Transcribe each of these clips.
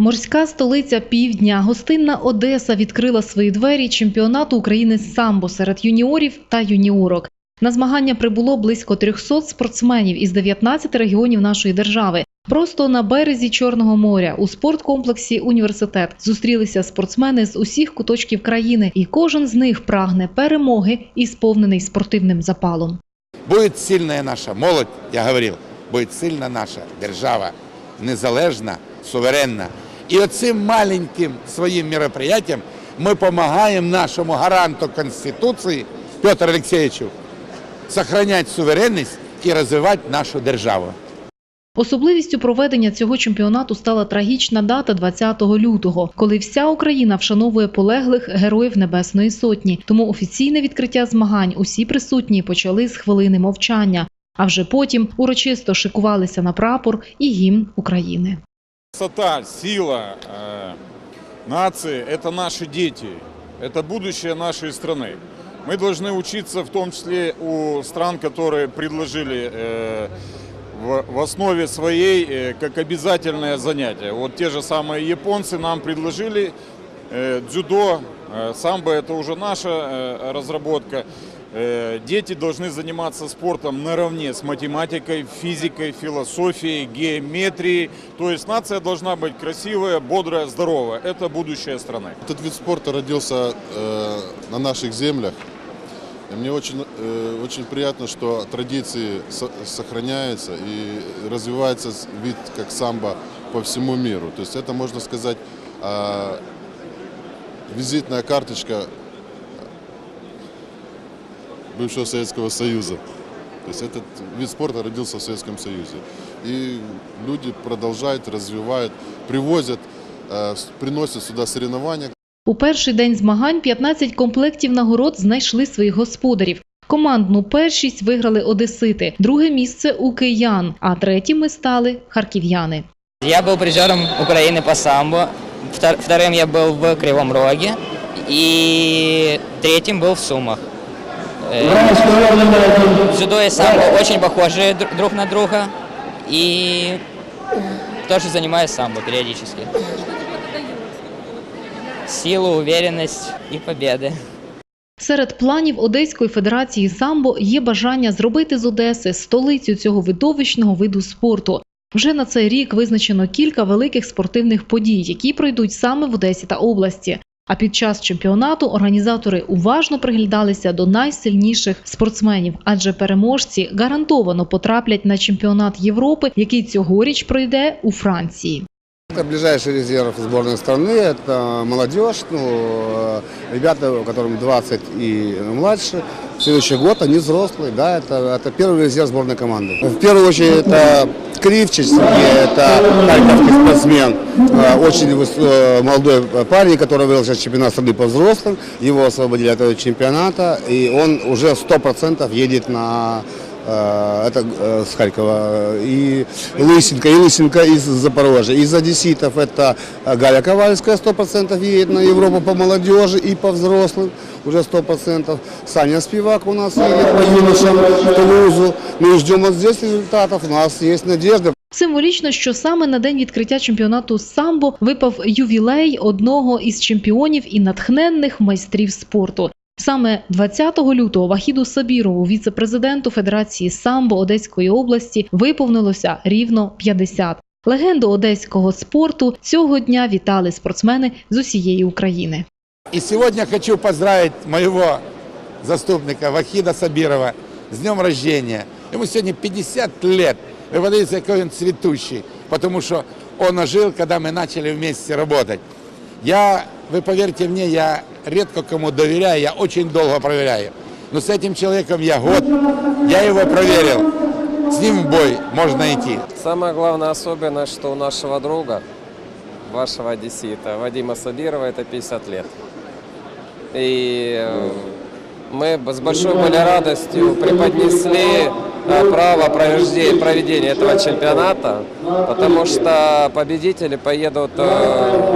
Морська столиця півдня, гостинна Одеса відкрила свої двері чемпіонату України з самбо серед юніорів та юніорок. На змагання прибуло близько 300 спортсменів із 19 регіонів нашої держави. Просто на березі Чорного моря у спорткомплексі Університет зустрілися спортсмени з усіх куточків країни, і кожен з них прагне перемоги і сповнений спортивним запалом. Будет сильная наша молодь, я говорил, будет сильна наша держава, незалежна, суверенна. І оцим маленьким своїм мероприятием ми допомагаємо нашому гаранту Конституції Петру Олексійовичу сохранять суверенність і розвивати нашу державу. Особливістю проведення цього чемпіонату стала трагічна дата 20 лютого, коли вся Україна вшановує полеглих героїв Небесної Сотні. Тому офіційне відкриття змагань усі присутні почали з хвилини мовчання. А вже потім урочисто шикувалися на прапор і гімн України. Красота, сила э, нации – это наши дети, это будущее нашей страны. Мы должны учиться в том числе у стран, которые предложили э, в, в основе своей э, как обязательное занятие. Вот те же самые японцы нам предложили э, дзюдо, э, самбо – это уже наша э, разработка. Э, Дети должны заниматься спортом наравне с математикой, физикой, философией, геометрией. То есть нация должна быть красивая, бодрая, здоровая. Это будущее страны. Этот вид спорта родился э, на наших землях. И мне очень, э, очень приятно, что традиции со- сохраняются и развивается вид как самбо по всему миру. То есть это, можно сказать, э, визитная карточка бывшего Советского Союза. То есть этот вид спорта родился в Советском Союзе. И люди продолжают, развивают, привозят, э, с- приносят сюда соревнования. У перший день змагань 15 комплектів нагород знайшли своїх господарів. Командну першість виграли одесити, друге місце у киян, а третіми стали харків'яни. Я был призером Украины по самбо, Втор- вторым я был в Кривом Роге и третьим был в Сумах. Э, Дзюдо и самбо очень похожи друг на друга и тоже занимаюсь самбо периодически. Силу, уверенность и победы. Серед планів Одеської федерації самбо є бажання зробити з Одеси столицю цього видовищного виду спорту. Вже на цей рік визначено кілька великих спортивних подій, які пройдуть саме в Одесі та області. А під час чемпіонату організатори уважно приглядалися до найсильніших спортсменів, адже переможці гарантовано потраплять на чемпіонат Європи, який цьогоріч пройде у Франції. Это ближайший резерв сборной страны, это молодежь, ну, э, ребята, которым 20 и младше. В следующий год они взрослые, да, это, это первый резерв сборной команды. В первую очередь это Кривчич Сергей, это харьковский спортсмен, э, очень выс- э, молодой парень, который выиграл сейчас чемпионат страны по взрослым. Его освободили от этого чемпионата, и он уже 100% едет на Э, это э, с Харькова, и Лысенко, и Лысенко из Запорожья. Из одесситов это э, Галя Ковальская 100% едет на Европу по молодежи и по взрослым, уже 100%. Саня Спивак у нас едет по юношам в Тулузу. Мы ждем вот здесь результатов, у нас есть надежда. Символічно, що саме на день відкриття чемпіонату з самбо випав ювілей одного із чемпіонів і натхненних майстрів спорту. Саме 20 лютого Вахіду Сабірову, віце-президенту Федерації самбо Одеської області, виповнилося рівно 50. Легенду одеського спорту цього дня вітали спортсмени з усієї України. И сегодня хочу поздравить моего заступника Вахида Сабирова с днем рождения. Ему сегодня 50 лет. Вы подивіться, какой он цветущий, потому что он ожил, когда мы начали вместе работать. Я, вы поверьте мне, я редко кому доверяю, я очень долго проверяю. Но с этим человеком я год, я его проверил. С ним в бой можно идти. Самая главная особенность, что у нашего друга, вашего одессита, Вадима Сабирова, это 50 лет. И э, мы с большой были радостью преподнесли э, право проведения, проведения этого чемпионата, потому что победители поедут э,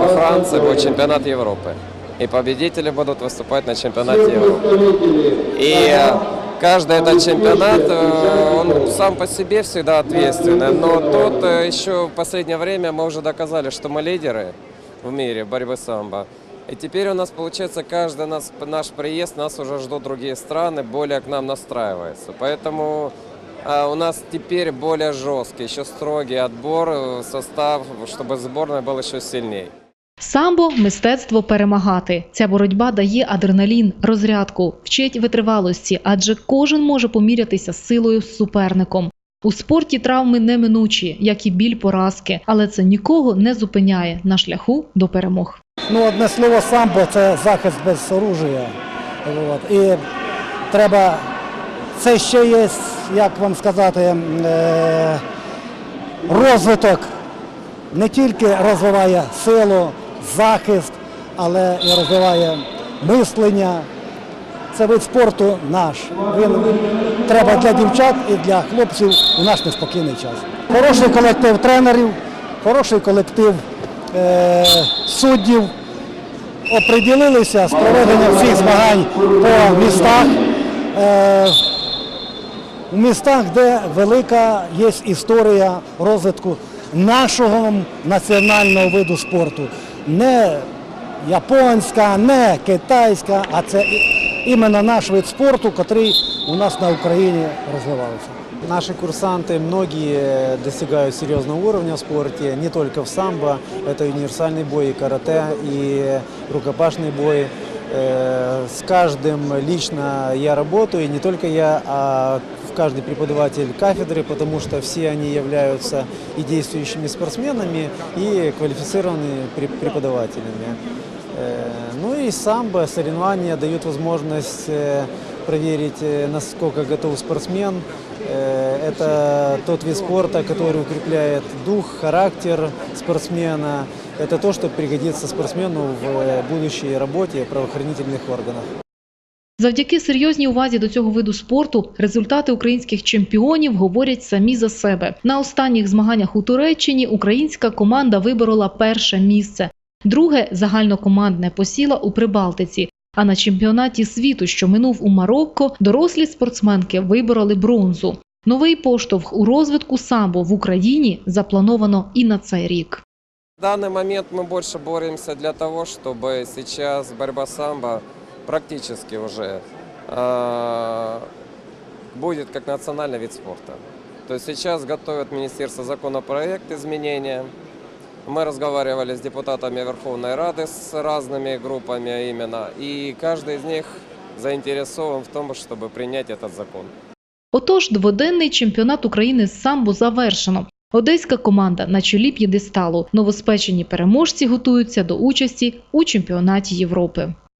во Францию, будет чемпионат Европы. И победители будут выступать на чемпионате Европы. И э, каждый этот чемпионат, э, он сам по себе всегда ответственный, но тут э, еще в последнее время мы уже доказали, что мы лидеры в мире борьбы самбо. И теперь у нас получается каждый нас, наш приезд, нас уже ждут другие страны, более к нам настраиваются. Поэтому а, у нас теперь более жесткий, еще строгий отбор, состав, чтобы сборная была еще сильнее. Самбо мистецтво перемагати. Ця боротьба дає адреналін, розрядку, вчить витривалості, адже кожен може помірятися силою з суперником. У спорті травми неминучі, як і біль поразки, але це нікого не зупиняє на шляху до перемог. Ну, одне слово самбо це захист без оружия. От. І треба, це ще є, як вам сказати, е, розвиток не тільки розвиває силу, захист, але і розвиває мислення. Це вид спорту наш. Він треба для дівчат і для хлопців у наш неспокійний час. Хороший колектив тренерів, хороший колектив е, суддів. Оприділилися з проведенням всіх змагань по містах. Е, у містах, де велика є історія розвитку нашого національного виду спорту Не японська, не китайська, а це і- іменно наш вид спорту, який у нас на Україні розвивався. Наши курсанты, многие достигают серьезного уровня в спорте, не только в самбо, это и универсальный бой, и карате, и рукопашный бой. Э, С каждым лично я работаю, и не только я, а в каждый преподаватель кафедры, потому что все они являются и действующими спортсменами, и квалифицированными пре- преподавателями. Э, Ну и самбо, соревнования дают возможность э, проверить, э, насколько готов спортсмен. Это тот вид спорта, который укрепляет дух, характер спортсмена. Это то, что пригодится спортсмену в будущей работе правоохранительных органах. Завдяки серйозній увазі до цього виду спорту результати українських чемпіонів говорять самі за себе. На останніх змаганнях у Туреччині українська команда виборола перше місце. Друге загальнокомандне посіла у Прибалтиці. А на чемпіонаті світу, що минув у Марокко, дорослі спортсменки вибороли бронзу. Новий поштовх у розвитку самбо в Україні заплановано і на цей рік. В данный момент мы больше боремся для того, чтобы сейчас борьба самбо практически уже э, будет как национальный вид спорта. То есть сейчас готовят Министерство законопроект изменения. Мы разговаривали с депутатами Верховной Рады, с разными группами именно, и каждый из них заинтересован в том, чтобы принять этот закон. Отож, дводенний чемпіонат України з самбо завершено. Одеська команда на чолі п'єдесталу. Новоспечені переможці готуються до участі у чемпіонаті Європи.